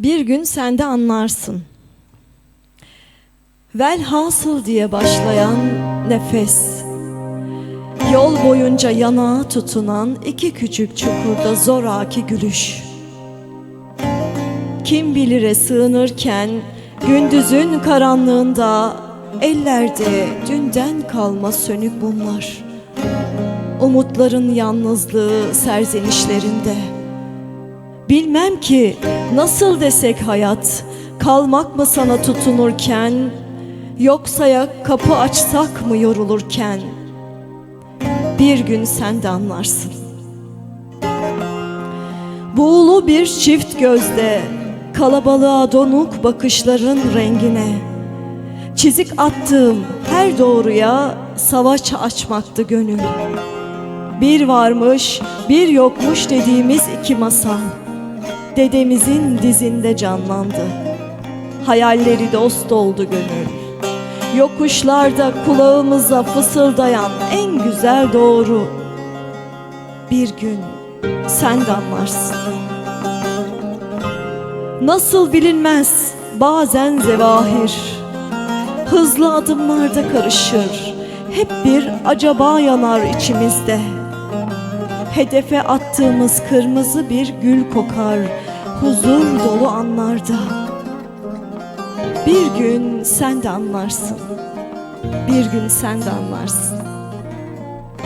Bir gün sen de anlarsın. Velhasıl diye başlayan nefes. Yol boyunca yanağa tutunan iki küçük çukurda zoraki gülüş. Kim bilire sığınırken gündüzün karanlığında ellerde dünden kalma sönük mumlar. Umutların yalnızlığı serzenişlerinde. Bilmem ki nasıl desek hayat Kalmak mı sana tutunurken Yoksa ya kapı açsak mı yorulurken? Bir gün sen de anlarsın. Buğulu bir çift gözde Kalabalığa donuk bakışların rengine. Çizik attığım her doğruya Savaş açmaktı gönül. Bir varmış, bir yokmuş dediğimiz iki masal dedemizin dizinde canlandı. Hayalleri dost oldu gönül. Yokuşlarda kulağımıza fısıldayan en güzel doğru. Bir gün sen de anlarsın. Nasıl bilinmez bazen zevahir. Hızlı adımlarda karışır. Hep bir acaba yanar içimizde. Hedefe attığımız kırmızı bir gül kokar huzur dolu anlarda. Bir gün sen de anlarsın. Bir gün sen de anlarsın.